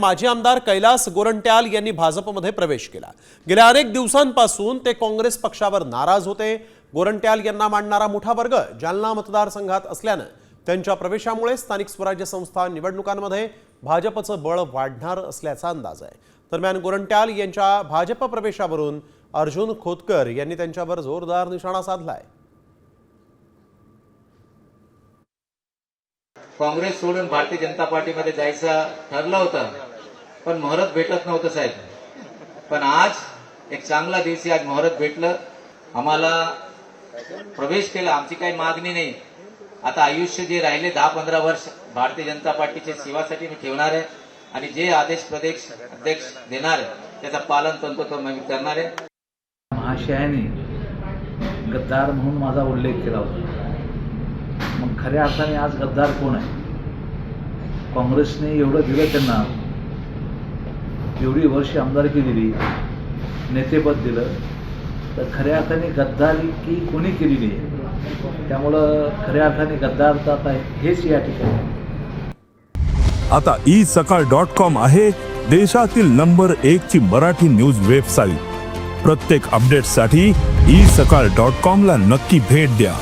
माजी आमदार कैलास गोरंट्याल यांनी भाजपमध्ये प्रवेश केला. गेल्या अनेक दिवसांपासून ते काँग्रेस पक्षावर नाराज होते. गोरंट्याल यांना मांडणारा मोठा वर्ग जालना मतदारसंघात असल्यानं त्यांच्या प्रवेशामुळे स्थानिक स्वराज्य संस्था निवडणुकांमध्ये भाजपचं बळ वाढणार असल्याचा अंदाज आहे. दरम्यान गोरंट्याल यांच्या भाजप प्रवेशावरून अर्जुन खोतकर यांनी त्यांच्यावर जोरदार निशाणा साधलाय. काँग्रेस सोडून भारतीय जनता पार्टीमध्ये जायचं ठरलं होतं. पण मुहूर्त भेटत नव्हतं साहेब. पण आज एक चांगला दिवशी आज मुहूर्त भेटलं. आम्हाला प्रवेश केला. आमची काही मागणी नाही. आता आयुष्य जे राहिले दहा पंधरा वर्ष भारतीय जनता पार्टीच्या सेवासाठी मी ठेवणार आहे. आणि जे आदेश प्रदेश अध्यक्ष देणार आहे त्याचं पालन तंतोतंत मी करणार आहे. महाशयाने गद्दार म्हणून माझा उल्लेख केला होता. मग खऱ्या अर्थाने आज गद्दार कोण आहे? काँग्रेसने एवढं दिलं त्यांना. एवढी वर्ष आमदारकी दिली नेतेपद दिलं तर खऱ्या अर्थाने गद्दारी की कोणी केलेली आहे त्यामुळं खऱ्या अर्थाने गद्दार आता हेच या ठिकाणी आता ई सकाळ डॉट कॉम आहे देशातील नंबर एक ची मराठी न्यूज वेबसाईट. प्रत्येक अपडेटसाठी ई सकाळ डॉट कॉम ला नक्की भेट द्या.